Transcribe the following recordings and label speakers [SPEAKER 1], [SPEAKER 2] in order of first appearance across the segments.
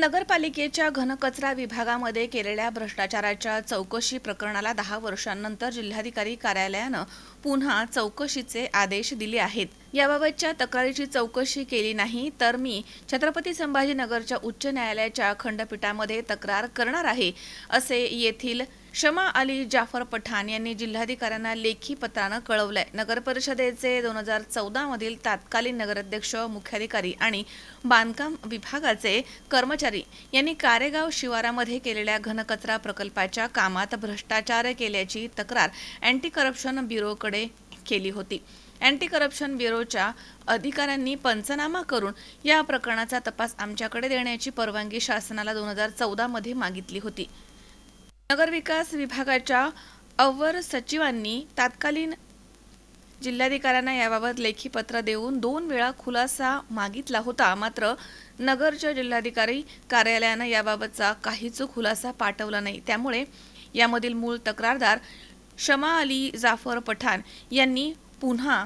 [SPEAKER 1] नगरपालिकेच्या घनकचरा विभागामध्ये केलेल्या भ्रष्टाचाराच्या चौकशी प्रकरणाला दहा वर्षांनंतर जिल्हाधिकारी कार्यालयानं पुन्हा चौकशीचे आदेश दिले आहेत. याबाबतच्या तक्रारीची चौकशी केली नाही तर मी छत्रपती संभाजीनगरच्या उच्च न्यायालयाच्या खंडपीठामध्ये तक्रार करणार आहे असे येथील शमा अली जाफर पठाण यांनी जिल्हाधिकाऱ्यांना लेखी पत्रानं कळवलंय. नगर परिषदेचे दोन हजार चौदा मधील तत्कालीन नगराध्यक्ष मुख्याधिकारी आणि बांधकाम विभागाचे कर्मचारी यांनी कारेगाव शिवारामध्ये केलेल्या घनकचरा प्रकल्पाच्या कामात भ्रष्टाचार केल्याची तक्रार अँटी करप्शन ब्युरोकडे केली होती. अँटी करप्शन ब्युरोच्या अधिकाऱ्यांनी पंचनामा करून या प्रकरणाचा तपास आमच्याकडे देण्याची परवानगी शासनाला दोन हजार चौदामध्ये मागितली होती. नगरविकास विभागाच्या अवर सचिवांनी तात्कालीन जिल्हाधिकाऱ्यांना याबाबत लेखी पत्र देऊन दोन वेळा खुलासा मागितला होता. मात्र नगरच्या जिल्हाधिकारी कार्यालयानं याबाबतचा काहीच खुलासा पाठवला नाही. त्यामुळे यामधील मूळ तक्रारदार शमा अली जाफर पठाण यांनी पुन्हा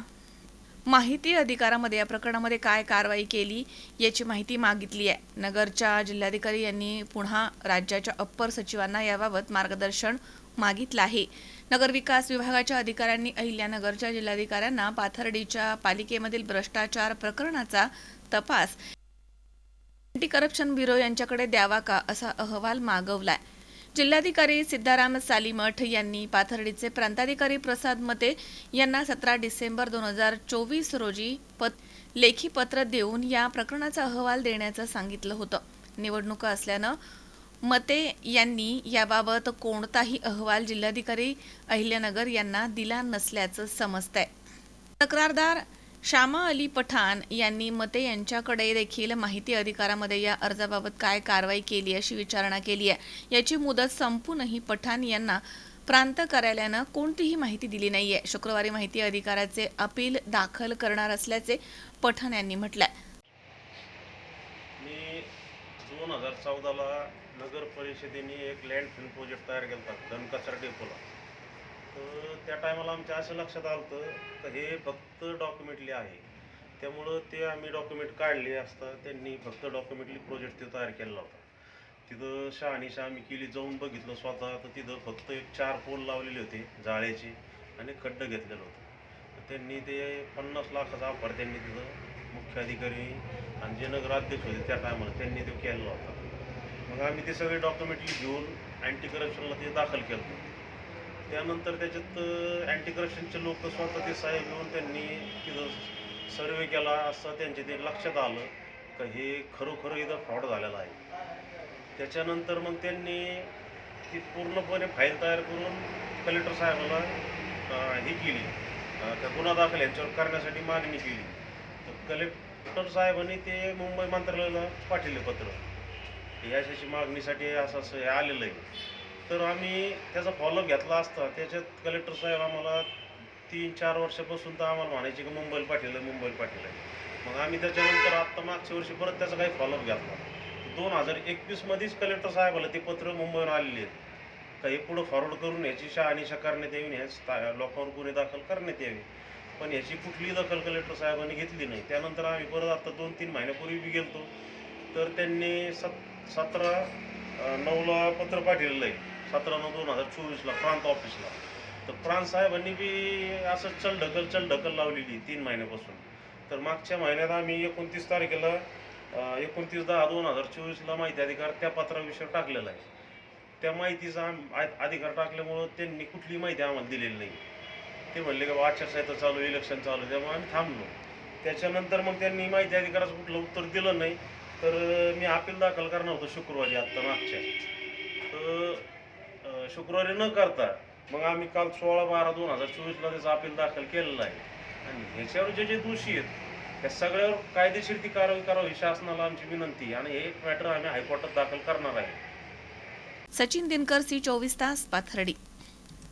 [SPEAKER 1] माहिती अधिकारामध्ये या प्रकरणामध्ये काय कारवाई केली याची माहिती मागितली आहे. नगरच्या जिल्हाधिकारी यांनी पुन्हा राज्याच्या अप्पर सचिवांना याबाबत मार्गदर्शन मागितलं आहे. नगरविकास विभागाच्या अधिकाऱ्यांनी अहिल्यानगरच्या जिल्हाधिकाऱ्यांना पाथर्डीच्या पालिकेमधील भ्रष्टाचार प्रकरणाचा तपास अँटी करप्शन ब्युरो यांच्याकडे द्यावा का असा अहवाल मागवलाय. जिल्हाधिकारी सिद्धाराम सालीमठ यांनी पाथर्डीचे प्रांताधिकारी प्रसाद मते यांना सतरा डिसेंबर दोन हजार चोवीस रोजी पत लेखी पत्र देऊन या प्रकरणाचा अहवाल देण्याचं सांगितलं होतं. निवडणुका असल्यानं मते यांनी याबाबत कोणताही अहवाल जिल्हाधिकारी अहिल्यानगर यांना दिला नसल्याचं समजतंय. तक्रारदार श्यामा अली पठाण यांनी मते यांच्याकडे देखील माहिती अधिकारामध्ये या अर्जाबाबत काय कारवाई केली अशी विचारणा केली आहे. याची मुदत संपूनही पठाण यांना प्रांत कार्यालयानं कोणतीही माहिती दिली नाहीये. शुक्रवारी माहिती अधिकाराचे अपील दाखल करणार असल्याचे पठाण यांनी म्हटलंय.
[SPEAKER 2] मी दोन हजार चौदाला नगर परिषदेने एक लँड फिल्म प्रोजेक्ट तयार केला होता धनकचरा डेपोला तर त्या टायमाला आमच्या असं लक्षात आलं होतं तर हे फक्त डॉक्युमेंटली आहे. त्यामुळं ते आम्ही डॉक्युमेंट काढले असता त्यांनी फक्त डॉक्युमेंटली प्रोजेक्ट ते तयार केलेला होता. तिथं शहानिशा आम्ही केली जाऊन बघितलं स्वतः तर तिथं फक्त एक चार पोल लावलेले होते जाळ्याचे आणि खड्डं घेतलेलं होतं. त्यांनी ते पन्नास लाखाचा ऑफर त्यांनी तिथं मुख्य अधिकारी आणि जे नगराध्यक्ष होते त्या टायमाला त्यांनी तो केलेला होता. मग आम्ही ते सगळे डॉक्युमेंटली घेऊन अँटी करप्शनला ते दाखल केलं. होतं. त्यानंतर त्याच्यात अँटी करप्शनचे लोक स्वतः ते साहेब येऊन त्यांनी तिथं सर्वे केला असं त्यांचे ते लक्षात आलं का हे खरोखर इथं फ्रॉड झालेला आहे. त्याच्यानंतर मग त्यांनी ती पूर्णपणे फाईल तयार करून कलेक्टर साहेबाला हे ही केली. त्या गुन्हा दाखल यांच्यावर करण्यासाठी मागणी केली. तर कलेक्टर साहेबांनी ते मुंबई मंत्रालयाला पाठवले पत्र. याच्याशी मागणीसाठी असं असं हे आलेलं आहे. तर आम्ही त्याचा फॉलोअप घेतला असता. त्याच्यात कलेक्टर साहेब आम्हाला तीन चार वर्षापासून तर आम्हाला म्हणायचे की मुंबईला पाठवलं मुंबईला पाठवलं मग आम्ही त्याच्यानंतर आत्ता मागच्या वर्षी परत त्याचा काही फॉलोअप घेतला. दोन हजार एकवीसमध्येच कलेक्टर साहेबाला ते पत्र मुंबईवर आलेले आहेत. का हे पुढं फॉरवर्ड करून याची शहानिशा करण्यात यावी ह्या लोकांवर गुन्हे दाखल करण्यात यावे. पण याची कुठलीही दखल कलेक्टर साहेबांनी घेतली नाही. त्यानंतर आम्ही परत आता दोन तीन महिन्यापूर्वी बी गेलतो. तर त्यांनी सत सतरा नऊला पत्र पाठवलेलं आहे. सतरा नऊ दोन हजार चोवीसला प्रांत ऑफिसला तर प्रांत साहेबांनी बी असं चल ढकल चल ढकल लावलेली तीन महिन्यापासून. तर मागच्या महिन्यात आम्ही एकोणतीस तारखेला एकोणतीस दहा दोन हजार चोवीसला माहिती अधिकार त्या पत्राविषयी टाकलेला आहे. त्या माहितीचा आ- अधिकार टाकल्यामुळं त्यांनी कुठली माहिती आम्हाला दिलेली नाही. ते म्हणले का आचारसंहिता चालू इलेक्शन चालू आहे, त्यामुळे आम्ही थांबलो. त्याच्यानंतर मग त्यांनी माहिती अधिकाराचं कुठलं उत्तर दिलं नाही. तर मी अपील दाखल करणार होतो शुक्रवारी आत्ता मागच्या. तर शुक्रवारी न करता मग आम्ही काल सोळा बारा दोन हजार चोवीसला त्याचं अपील दाखल केलेलं आहे. आणि ह्याच्यावर जे जे दोषी आहेत त्या सगळ्यावर कायदेशीर ती कारवाई करावी शासनाला आमची विनंती आणि हे मॅटर आम्ही हायकोर्टात दाखल करणार आहे.
[SPEAKER 1] सचिन दिनकर सी चोवीस तास पाथर्डी.